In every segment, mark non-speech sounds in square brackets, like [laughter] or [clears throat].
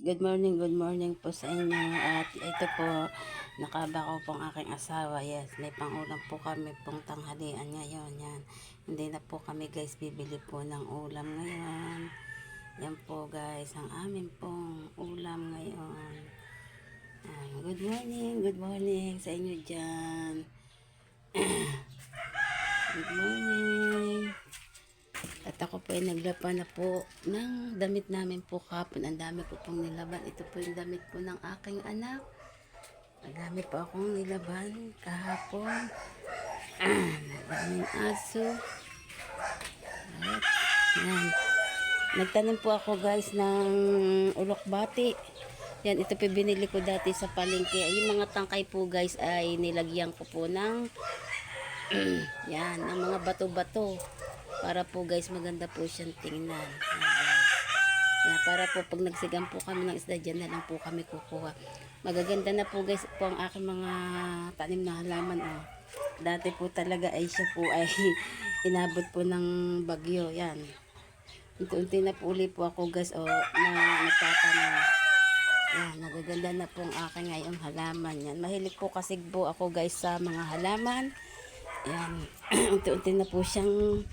good morning, good morning po sa inyo. At ito po, nakabako po ang aking asawa. Yes, may pangulam po kami pong tanghalian ngayon. Yan. Hindi na po kami guys bibili po ng ulam ngayon. Yan po guys, ang amin pong ulam ngayon. Yan. Good morning, good morning sa inyo dyan. [clears throat] good morning. At ako po ay naglaba na po ng damit namin po kapon. Ang dami ko pong nilaban. Ito po yung damit po ng aking anak. Ang dami po akong nilaban kahapon. Daming aso. At, yan. Nagtanim po ako guys ng ulokbati. Yan, ito po binili ko dati sa palengke. Yung mga tangkay po guys ay nilagyan ko po ng [clears throat] yan, ng mga bato-bato. Para po guys, maganda po siyang tingnan. Guys. Yan, para po pag nagsigang po kami ng isda, dyan na lang po kami kukuha. Magaganda na po guys po ang aking mga tanim na halaman. Oh. Dati po talaga ay siya po ay [laughs] inabot po ng bagyo. Yan. Unti-unti na po uli po ako guys oh, na nagtatanim. Yan, nagaganda na po ang aking ngayong halaman. Yan. Mahilig po kasi po ako guys sa mga halaman. Yan. [clears throat] Unti-unti na po siyang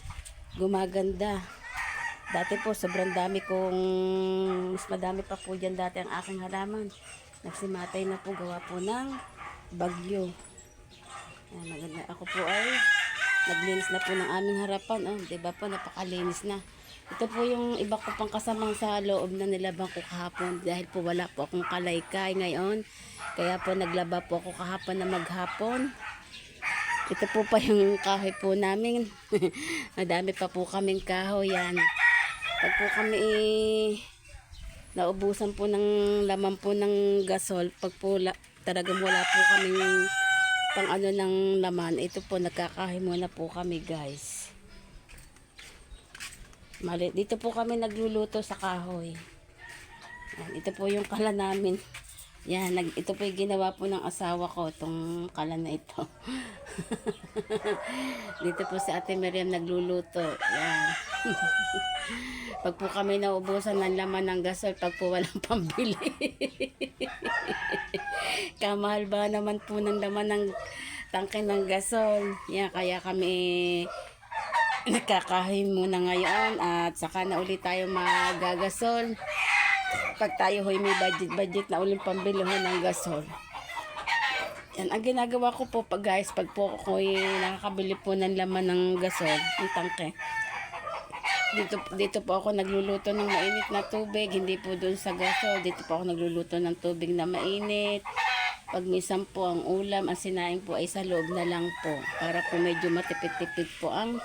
gumaganda. Dati po, sobrang dami kong, mas madami pa po dyan dati ang aking halaman. Nagsimatay na po, gawa po ng bagyo. Yan, maganda. Ako po ay naglinis na po ng aming harapan. Oh, di ba po, napakalinis na. Ito po yung iba ko pang kasamang sa loob na nilabang ko kahapon dahil po wala po akong kalaykay ngayon. Kaya po naglaba po ako kahapon na maghapon. Ito po pa yung kahoy po namin. [laughs] Madami pa po kaming kahoy yan. Pag po kami eh, naubusan po ng laman po ng gasol, pag po la, talagang wala po kaming pang ano ng laman, ito po nagkakahoy muna po kami guys. Mali, dito po kami nagluluto sa kahoy. Yan, ito po yung kala namin. Yan, nag, ito po yung ginawa po ng asawa ko, itong kala na ito. [laughs] Dito po si Ate Miriam nagluluto. Yan. [laughs] pag po kami naubusan ng laman ng gasol, pag po walang [laughs] pambili. Kamahal ba naman po ng laman ng tangke ng gasol. Yan, kaya kami nagkakahin muna ngayon at saka na ulit tayo magagasol pag tayo hoy may budget budget na uling pambili ho ng gasol. Yan ang ginagawa ko po pag guys pag po ako ay nakakabili po ng laman ng gasol ng tangke dito, dito po ako nagluluto ng mainit na tubig hindi po doon sa gasol dito po ako nagluluto ng tubig na mainit. Pag minsan po ang ulam ang sinaing po ay sa loob na lang po para po medyo matipid-tipid po ang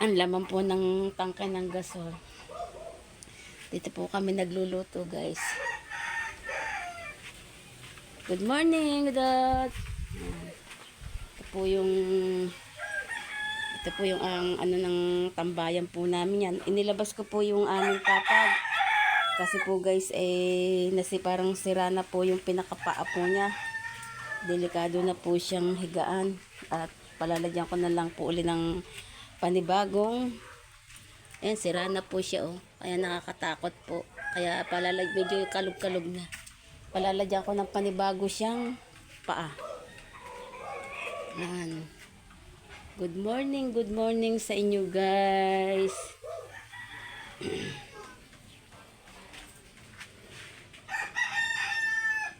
ang laman po ng tangke ng gasol dito po kami nagluluto, guys. Good morning, Dad. Ito po yung ito po yung ang ano ng tambayan po namin yan. Inilabas ko po yung aming papag. Kasi po guys, eh, nasi parang sira na po yung pinakapaa po niya. Delikado na po siyang higaan. At palalagyan ko na lang po uli ng panibagong Ayan, sira na po siya, oh. Kaya nakakatakot po. Kaya palalag, medyo kalog-kalog na. Palalagyan ko ng panibago siyang paa. Ayan. Good morning, good morning sa inyo, guys.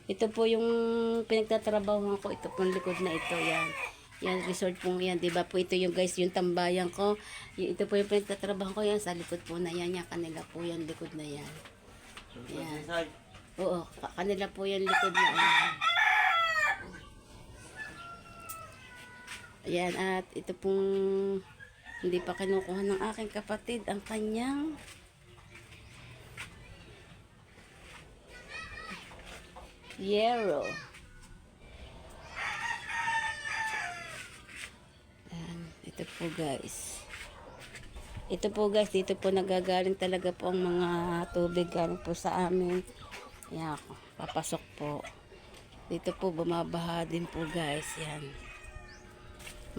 Ito po yung pinagtatrabaho ko. Ito pong likod na ito. Yan. Yan, resort po yan. Diba po ito yung guys, yung tambayan ko. Ito po yung pinagtatrabaho ko yan. Sa likod po na yan. Yan, kanila po yan. Likod na yan. Yan. Oo, ka- kanila po yan. Likod na yan. Ayan, at ito pong hindi pa kinukuha ng aking kapatid ang kanyang Yero. Ayan, ito po guys. Ito po guys, dito po nagagaling talaga po ang mga tubig galing po sa amin. Ayan, papasok po. Dito po bumabaha din po guys. Yan.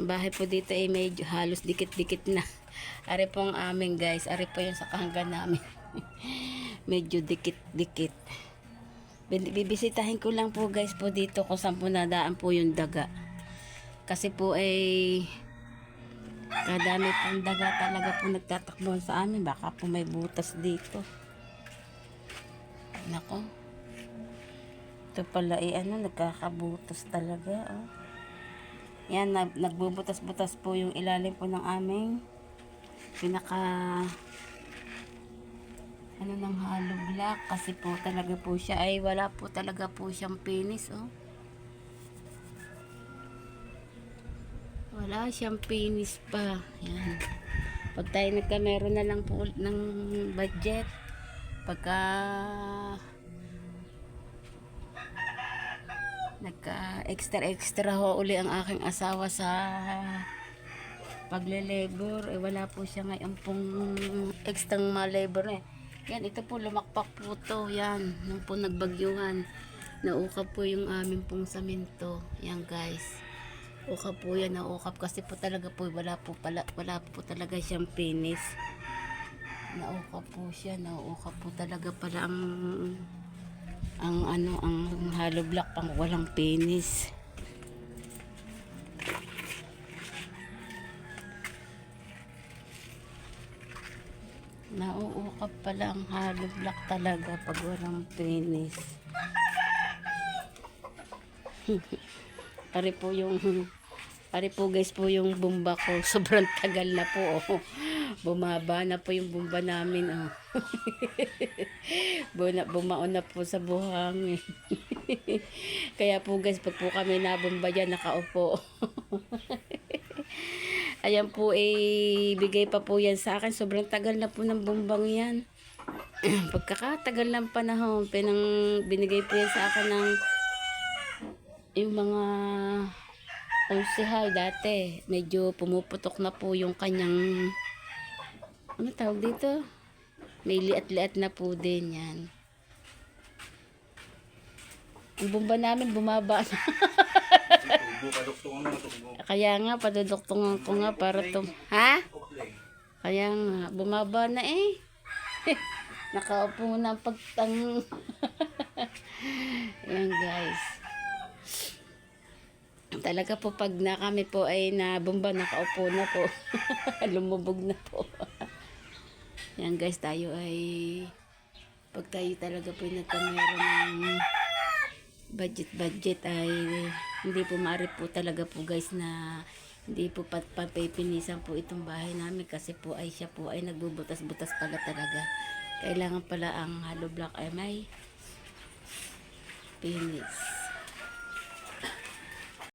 Ang bahay po dito ay medyo halos dikit-dikit na. [laughs] Ari po ang amin guys. Ari po yung sa kahanggan namin. [laughs] medyo dikit-dikit. Bibisitahin ko lang po guys po dito kung saan po nadaan po yung daga. Kasi po ay kadami pong daga talaga po nagtatakbo sa amin. Baka po may butas dito. Nako. Ito pala ay ano, nagkakabutas talaga. Oh. Yan, nag, nagbubutas-butas po yung ilalim po ng aming pinaka ano ng hollow block kasi po talaga po siya ay wala po talaga po siyang finish oh. Wala siyang finish pa. Yan. Pag tayo nagka meron na lang po ng budget. Pagka nagka extra extra ho uli ang aking asawa sa pagle-labor. Eh wala po siya ngayon pong extra ma-labor eh. Yan ito po lumakpak po to. Yan nung po nagbagyuhan naukap po yung amin pong samento. Yan guys ukap po yan naukap kasi po talaga po wala po pala wala po talaga siyang finish naukap po siya naukap po talaga pala ang ang ano ang hollow block pang walang finish nauukap pala ang hollow block talaga pag walang finish [laughs] pare po yung pare po guys po yung bomba ko. [laughs] Sobrang tagal na po oh. bumaba na po yung bomba namin oh. [laughs] Buna, bumaon na po sa buhangin. [laughs] Kaya po guys pag po kami nabomba dyan nakaupo. Ayan po eh bigay pa po yan sa akin. Sobrang tagal na po ng bombang yan. [clears throat] Pagkakatagal ng panahon pinang binigay po yan sa akin ng yung mga onsihay dati, medyo pumuputok na po yung kanyang ano tawag dito? May liat-liat na po din yan. Ang bomba namin bumaba na. Ano. [laughs] Kaya nga, paduduktungan ko nga para to. Ha? Kaya nga, bumaba na eh. [laughs] Nakaupo na ang pagtang. [laughs] Yan guys. Talaga po pag na kami po ay nabomba, nakaupo na po. [laughs] Lumubog na po. Yan guys, tayo ay pag tayo talaga po nagkameron ng budget-budget ay hindi po maaari po talaga po guys na hindi po pat papipinisan po itong bahay namin kasi po ay siya po ay nagbubutas-butas pala talaga. Kailangan pala ang hollow block ay may finish.